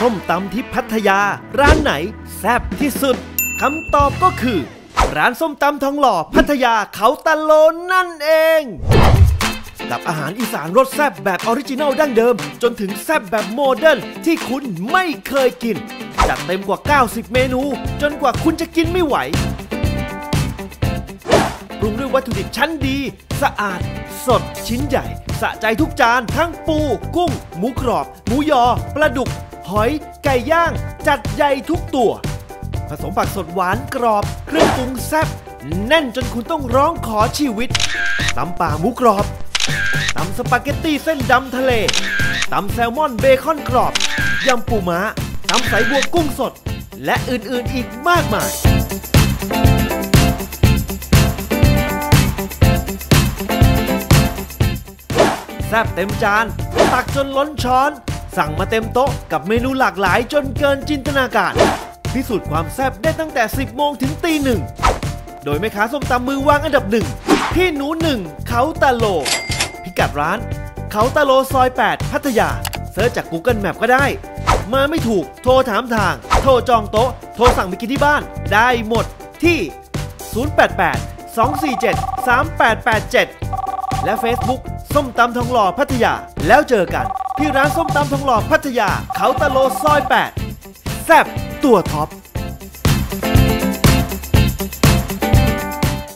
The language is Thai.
ส้มตำที่พัทยา ร้านไหนแซ่บที่สุดคำตอบก็คือ ร้านส้มตำทองหล่อพัทยาเขาตะโลนนั่นเอง กับอาหารอีสานรสแซ่บแบบออริจินัลดั้งเดิม จนถึงแซ่บแบบโมเดิร์นที่คุณไม่เคยกิน จัดเต็มกว่า 90 เมนู จนกว่าคุณจะกินไม่ไหวปรุงด้วยวัตถุดิบชั้นดี สะอาด สดชิ้นใหญ่ สะใจทุกจาน ทั้งปู กุ้ง หมูกรอบ หมูยอ ปลาดุก หอย ไก่ย่าง จัดใหญ่ทุกตัว ผสมผักสดหวานกรอบ เครื่องปรุงแซ่บแน่นจนคุณต้องร้องขอชีวิตตำป่าหมูกรอบตำสปาเกตตี้เส้นดำทะเลตำแซลมอนเบคอนกรอบยำปูม้าตำใสบัวกุ้งสด และอื่นๆอีกมากมายแซ่บเต็มจาน ตักจนล้นช้อน สั่งมาเต็มโต๊ะกับเมนูหลากหลายจนเกินจินตนาการ พิสูจน์ความแซ่บได้ตั้งแต่ 10 โมงถึงตีหนึ่ง โดยแม่ค้าส้มตำมือวางอันดับหนึ่งพี่หนูหนึ่งเขาตาโล พิกัดร้าน เขาตาโลซอย 8 พัทยา เซิร์ชจาก Google Map ก็ได้ มาไม่ถูกโทรถามทาง โทรจองโต๊ะ โทรสั่งไปกินที่บ้าน ได้หมดที่ 088 247 3887 และ Facebook ส้มตำทองหล่อพัทยาแล้วเจอกัน ที่ร้านส้มตำทองหล่อพัทยาเขาตะโลซอย 8 แซบตัวท็อป